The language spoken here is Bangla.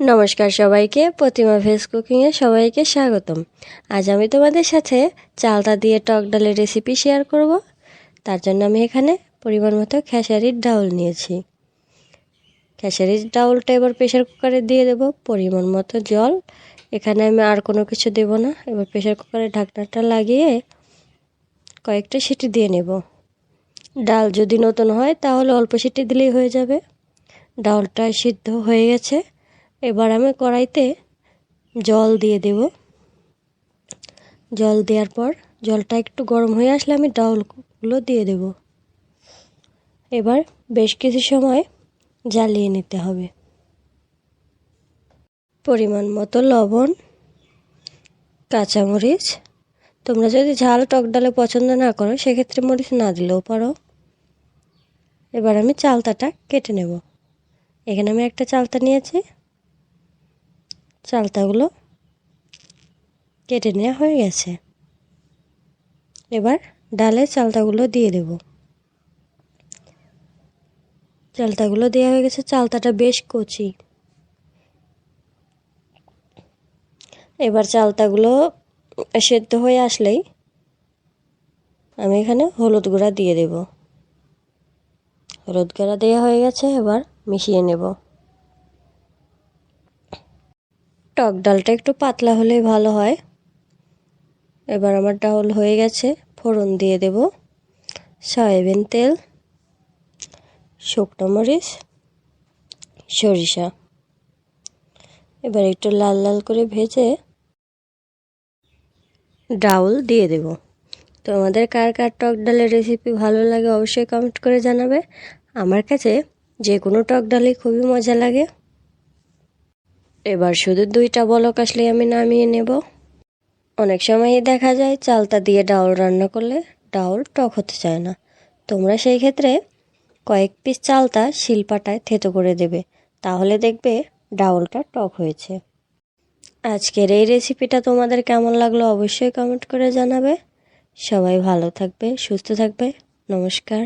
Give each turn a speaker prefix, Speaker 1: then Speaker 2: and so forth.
Speaker 1: নমস্কার সবাইকে, প্রতিমা ভেজ কুকিংয়ে সবাইকে স্বাগতম। আজ আমি তোমাদের সাথে চালতা দিয়ে টক ডালের রেসিপি শেয়ার করব। তার জন্য আমি এখানে পরিমাণ মতো খেসারির ডাউল নিয়েছি। খেসারির ডাউলটা এবার প্রেশার কুকারে দিয়ে দেব, পরিমাণ মতো জল। এখানে আমি আর কোনো কিছু দেব না। এবার প্রেশার কুকারে ঢাকনাটা লাগিয়ে কয়েকটা সিটি দিয়ে নেব। ডাল যদি নতুন হয়, তাহলে অল্প সিটি দিলেই হয়ে যাবে। ডাউলটা সিদ্ধ হয়ে গেছে। এবার আমি কড়াইতে জল দিয়ে দেব। জল দেওয়ার পর জলটা একটু গরম হয়ে আসলে আমি ডাউলগুলো দিয়ে দেব। এবার বেশ কিছু সময় জ্বালিয়ে নিতে হবে। পরিমাণ মতো লবণ, কাঁচামরিচ। তোমরা যদি ঝাল টক ডালে পছন্দ না করো, সেক্ষেত্রে মরিচ না দিলেও পারো। এবার আমি চালতাটা কেটে নেব। এখানে আমি একটা চালতা নিয়েছি। চালতাগুলো কেটে নেওয়া হয়ে গেছে। এবার ডালে চালতাগুলো দিয়ে দেব। চালতাগুলো দেওয়া হয়ে গেছে, চালতাটা বেশ কচি। এবার চালতাগুলো সেদ্ধ হয়ে আসলেই আমি এখানে হলুদ গুঁড়া দিয়ে দেব। হলুদ গুঁড়া দেওয়া হয়ে গেছে, এবার মিশিয়ে নেব। টক ডালটা একটু পাতলা হলেই ভালো হয়। এবার আমার ডাউল হয়ে গেছে, ফোড়ন দিয়ে দেব। সয়াবিন তেল, শুকনো মরিচ, সরিষা। এবার একটু লাল লাল করে ভেজে ডাউল দিয়ে দেব। তো আমাদের কার কার টক ডালের রেসিপি ভালো লাগে অবশ্যই কমেন্ট করে জানাবে। আমার কাছে যে কোনো টক ডালই খুবই মজা লাগে। এবার শুধু দুইটা বলক আসলে আমি নামিয়ে নেব। অনেক সময়ই দেখা যায় চালতা দিয়ে ডাউল রান্না করলে ডাউল টক হতে চায় না। তোমরা সেই ক্ষেত্রে কয়েক পিস চালতা শিলপাটায় থেতো করে দেবে, তাহলে দেখবে ডাউলটা টক হয়েছে। আজকের এই রেসিপিটা তোমাদের কেমন লাগল অবশ্যই কমেন্ট করে জানাবে। সবাই ভালো থাকবে, সুস্থ থাকবে। নমস্কার।